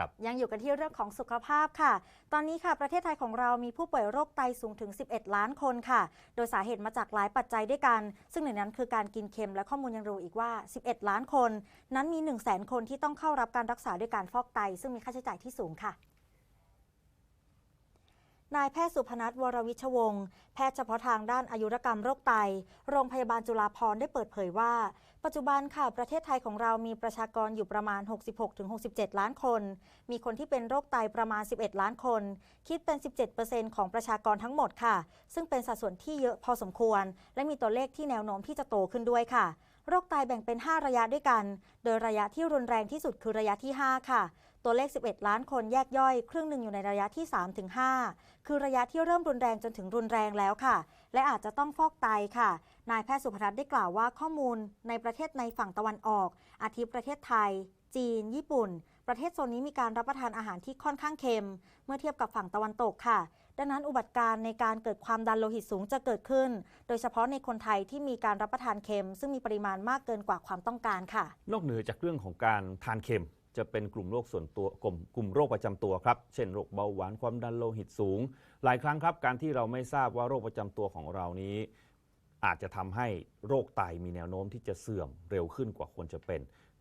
ครับยังอยู่กันที่เรื่องของสุขภาพค่ะ ตอนนี้ค่ะประเทศไทยของเรามีผู้ป่วยโรคไตสูงถึง 11 ล้านคนค่ะ โดยสาเหตุมาจากหลายปัจจัยด้วยกัน ซึ่งหนึ่งนั้นคือการกินเค็มและข้อมูลยังรู้อีกว่า 11 ล้านคน นั้นมี 1 0 0 0 0แคนที่ต้องเข้ารับการรักษาด้วยการฟอกไต ซึ่งมีค่าใช้จ่ายที่สูงค่ะ นายแพทย์สุพนัทวรวิชวงศ์แพทย์เฉพาะทางด้านอายุรกรรมโรคไต โรงพยาบาลจุฬาภรณ์ได้เปิดเผยว่า ปัจจุบันค่ะ ประเทศไทยของเรามีประชากรอยู่ประมาณ 66-67 ล้านคน มีคนที่เป็นโรคไตประมาณ 11 ล้านคน คิดเป็น 17%ของประชากรทั้งหมดค่ะ ซึ่งเป็นสัดส่วนที่เยอะพอสมควร และมีตัวเลขที่แนวโน้มที่จะโตขึ้นด้วยค่ะโรคไตแบ่งเป็น 5 ระยะด้วยกัน โดยระยะที่รุนแรงที่สุดคือระยะที่ 5 ค่ะตัวเลข 11 ล้านคนแยกย่อย ครึ่งหนึ่งอยู่ในระยะที่ 3-5 คือระยะที่เริ่มรุนแรงจนถึงรุนแรงแล้วค่ะ และอาจจะต้องฟอกไตค่ะ นายแพทย์สุพนัทได้กล่าวว่าข้อมูลในประเทศในฝั่งตะวันออก อาทิประเทศไทย จีน ญี่ปุ่น ประเทศโซนนี้มีการรับประทานอาหารที่ค่อนข้างเค็ม เมื่อเทียบกับฝั่งตะวันตกค่ะ ดังนั้นอุบัติการณ์ในการเกิดความดันโลหิตสูงจะเกิดขึ้น โดยเฉพาะในคนไทยที่มีการรับประทานเค็ม ซึ่งมีปริมาณมากเกินกว่าความต้องการค่ะ นอกเหนือจากเรื่องของการทานเค็ม จะเป็นกลุ่มโรคส่วนตัวกลุ่มกลุ่มโรคประจำตัวครับ เช่นโรคเบาหวานความดันโลหิตสูง หลายครั้งครับ การที่เราไม่ทราบว่าโรคประจำตัวของเรานี้ อาจจะทำให้โรคไตมีแนวโน้มที่จะเสื่อมเร็วขึ้นกว่าควรจะเป็น